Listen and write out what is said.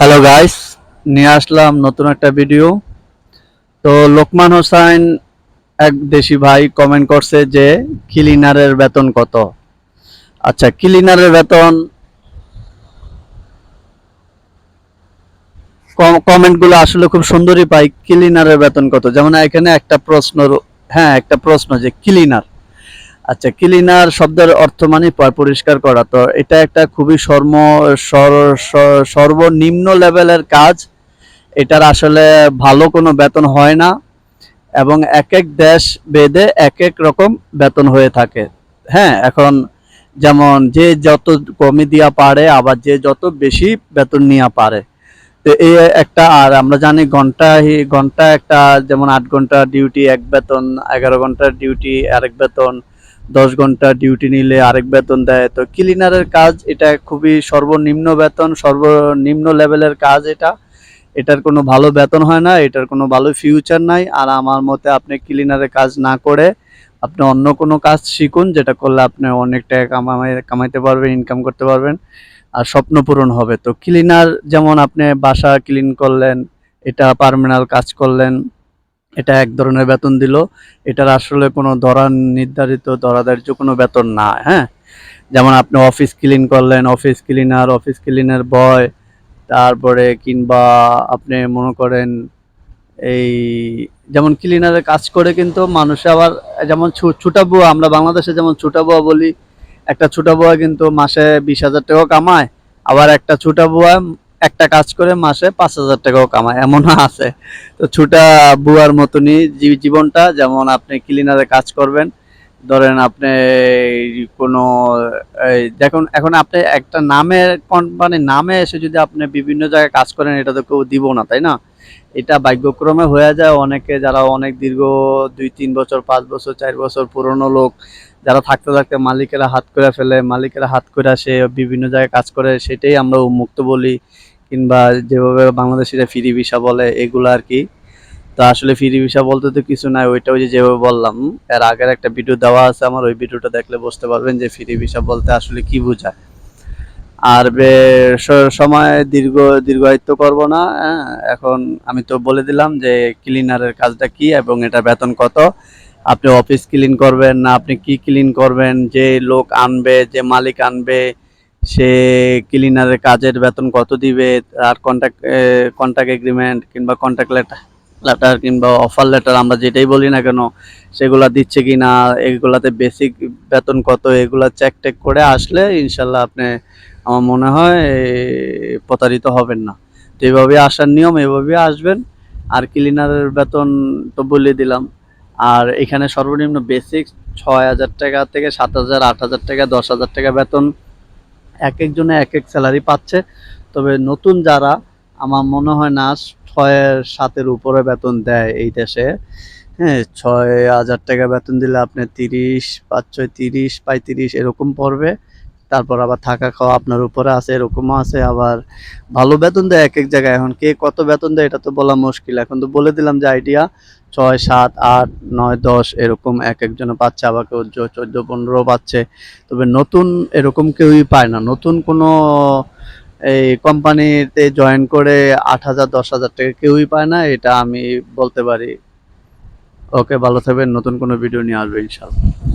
Hello guys নিয়ে আসলাম নতুন একটা ভিডিও তো লোকমান হোসাইন এক দেশি ভাই কমেন্ট করছে যে ক্লিনারের বেতন কত? আচ্ছা ক্লিনারের বেতন কমেন্টগুলো আসলে খুব সুন্দরই পাই। ক্লিনারের বেতন কত? যেমন এখানে একটা প্রশ্ন হ্যাঁ একটা প্রশ্ন যে ক্লিনার আচ্ছা ক্লিনার শব্দের অর্থ মানে পরিষ্কার করা। তো এটা একটা খুবই সর্ম সর- সর- সর্বনিম্ন লেভেলের কাজ। এটার আসলে ভালো কোনো বেতন হয় না এবং এক এক দেশ ভেদে এক এক রকম বেতন হয়ে থাকে। হ্যাঁ এখন যেমন যে যত কমে দিয়া পারে, আবার যে যত বেশি বেতন নিয়ে পারে। তো এই একটা, আর আমরা জানি ঘণ্টা ঘণ্টা একটা যেমন আট ঘণ্টা ডিউটি, এক বেতন, এগারো ঘণ্টার ডিউটি, আরেক বেতন দশ ঘণ্টা ডিউটি নিলে আরেক বেতন দেয়। তো ক্লিনারের কাজ এটা খুবই সর্বনিম্ন বেতন, সর্বনিম্ন লেভেলের কাজ এটা। এটার কোনো ভালো বেতন হয় না, এটার কোনো ভালো ফিউচার নাই। আর আমার মতে আপনি ক্লিনারের কাজ না করে আপনি অন্য কোনো কাজ শিখুন, যেটা করলে আপনি অনেক টাকা কামাই, কামাইতে পারবেন ইনকাম করতে পারবেন। আর স্বপ্ন পূরণ হবে। তো ক্লিনার যেমন আপনি বাসা ক্লিন করলেন, এটা পার্মানেন্ট কাজ করলেন এটা এক ধরনের বেতন দিল। এটার আসলে কোনো ধরা নির্ধারিত, ধরাধার্য কোনো বেতন না হ্যাঁ? যেমন আপনি অফিস ক্লিন করলেন, office cleaner office cleaner boy তারপরে কিংবা আপনি মনে করেন এই যেমন ক্লিনারের কাজ করে কিন্তু মানুষে আবার যেমন ছু- ছুটা বুয়া, আমরা বাংলাদেশে যেমন ছুটা বুয়া বলি, একটা ছুটা বুয়া কিন্তু মাসে বিশ হাজার টাকাও কামায়, আবার একটা ছুটা বুয়া একটা কাজ করে মাসে পাঁচ হাজার টাকাও কামায়, এমনও আছে। তো ছুটা বুয়ার মতনই জীবনটা, যেমন আপনি ক্লিনারে কাজ করবেন, ধরেন আপনি কোনো দেখুন, এখন আপনি একটা নামে কোম্পানি নামে এসে যদি আপনি বিভিন্ন জায়গায় কাজ করেন, এটা তো কেউ দিব না, তাই না? এটা ভাগ্যক্রমে হয়ে যায় অনেকে যারা অনেক দীর্ঘ দুই, তিন বছর, পাঁচ বছর, চার বছর পুরনো লোক, যারা থাকতে থাকতে মালিকেরা হাত করে ফেলে, মালিকেরা হাত করে সে বিভিন্ন জায়গায় কাজ করে, সেটাই আমরা উন্মুক্ত বলি। কিংবা যেভাবে বাংলাদেশিরা ফ্রি ভিসা বলে এগুলো আর কি। তো আসলে ফ্রি ভিসা বলতে তো কিছু নাই ওইটা ওই যেভাবে বললাম এর আগের একটা ভিডিও দেওয়া আছে আমার ওই ভিডিওটা দেখলে বুঝতে পারবেন যে ফ্রি ভিসা বলতে আসলে কি বোঝায়। আর সময় দীর্ঘ দীর্ঘায়িত্ব করব না হ্যাঁ, এখন আমি তো বলে দিলাম যে ক্লিনারের কাজটা কি এবং এটা বেতন কত। আপনি অফিস ক্লিন করবেন না আপনি কি ক্লিন করবেন যে লোক আনবে যে মালিক আনবে সে ক্লিনারের কাজের বেতন কত দিবে? আর কন্ট্যাক্ট কন্ট্যাক্ট এগ্রিমেন্ট কিংবা কন্ট্যাক্ট লেটার লেটার কিংবা অফার লেটার আমরা যেটাই বলি না কেন, সেগুলা দিচ্ছে কি না এগুলাতে বেসিক বেতন কত, এগুলো চেক টেক করে আসলে ইনশাল্লাহ আপনি, আমার মনে হয় প্রতারিত হবেন না। তো এভাবে আসার নিয়ম, এভাবে আসবেন। আর ক্লিনারের বেতন তো বলে দিলাম। আর এখানে সর্বনিম্ন বেসিক ছয় হাজার টাকা থেকে সাত হাজার, আট হাজার টাকা, দশ হাজার টাকা বেতন। এক একজনে এক এক স্যালারি পাচ্ছে। তবে নতুন যারা, আমার মনে হয় না ছয়ের সাতের উপরে বেতন দেয় এই দেশে। হ্যাঁ ছয় হাজার টাকা বেতন দিলে আপনি তিরিশ, পাঁচ ছয় তিরিশ, পঁয়ত্রিশ এরকম পড়বে। তারপর আবার থাকা খাওয়া আপনার উপরে আছে, এরকমও আছে। আবার ভালো বেতন দেয় এক এক জায়গায়। এখন কে কত বেতন দেয় এটা তো বলা মুশকিল। এখন তো বলে দিলাম যে আইডিয়া ছয়, সাত, আট, নয়, দশ এরকম এক একজনে পাচ্ছে আবার কেউ চোদ্দ পনেরো পাচ্ছে তবে নতুন এরকম কেউই পায় না। নতুন কোনো এই কোম্পানিতে জয়েন করে আট হাজার, দশ হাজার টাকা কেউই পায় না, এটা আমি বলতে পারি। ওকে, ভালো থাকবেন। নতুন কোনো ভিডিও নিয়ে আসবে ইনশাল্লাহ